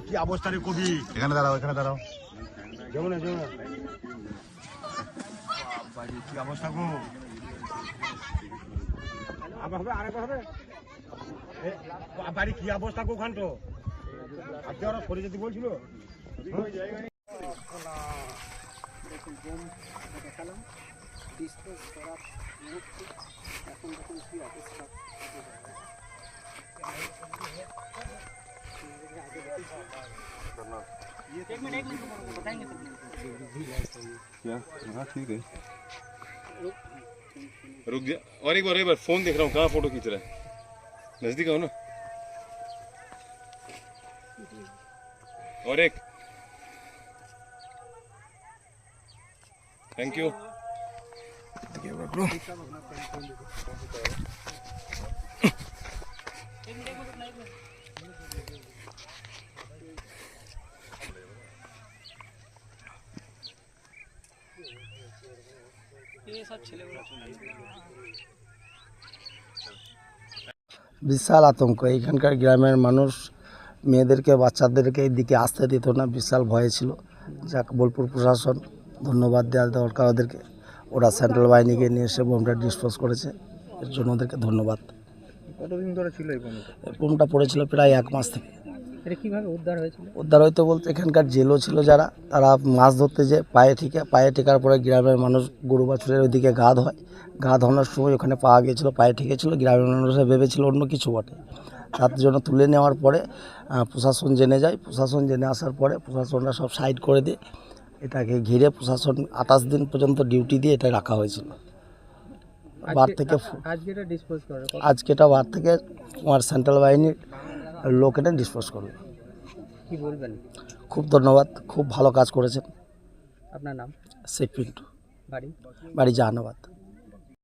কি অবস্থা রে কবি এখানে দাঁড়াও এখানে দাঁড়াও যাব না যাব না কি অবস্থা গো আবার হবে আরেকবার হবে বাড়ি কি অবস্থা গো ওখান তো আজকে ওরা সরে যেতে বলছিল জায়গা हाँ ठीक है। रुक जा। और एक बार एक बार, फ़ोन देख रहा हूँ, कहाँ फ़ोटो खींच रहा है? नज़दीक आओ ना। और एक। थैंक यू বিশাল আতঙ্ক। এইখানকার গ্রামের মানুষ মেয়েদেরকে, বাচ্চাদেরকে এই দিকে আসতে দিত না। বিশাল ভয়ে ছিল। যাক, বোলপুর প্রশাসন ধন্যবাদ দেওয়া দরকার ওদেরকে। ওরা সেন্ট্রাল বাহিনীকে নিয়ে এসে বোমটা ডিসপোজ করেছে। এর জন্য ওদেরকে ধন্যবাদ। কতদিন ধরে ছিল এই বোমটা? পড়েছিল প্রায় এক মাস থেকে। এটা উদ্ধার হয়েছিল? উদ্ধার হইতে বলতে এখানকার জেলও ছিল যারা তারা মাছ ধরতে যে পায়ে ঠিকে পায়ে ঠেকার পরে গ্রামের মানুষ গরু বাছুরের ওইদিকে গা ধোয়। গা ধোয়ানোর সময় ওখানে পাওয়া গিয়েছিল পায়ে ঠেকেছিল গ্রামের মানুষরা ভেবেছিল অন্য কিছু বটে। তার জন্য তুলে নেওয়ার পরে প্রশাসন জেনে যায়। প্রশাসন জেনে আসার পরে প্রশাসনরা সব সাইড করে দিয়ে। এটাকে ঘিরে প্রশাসন আঠাশ দিন পর্যন্ত ডিউটি দিয়ে এটা রাখা হয়েছিল। বার থেকে আজকে এটা বার থেকে তোমার সেন্ট্রাল বাহিনীর লোক এটা ডিসপোজ করবে। কি বলবেন? খুব ধন্যবাদ খুব ভালো কাজ করেছেন। আপনার নাম? শেখ পিন্টু। বাড়ি? বাড়ি জাহানাবাদ।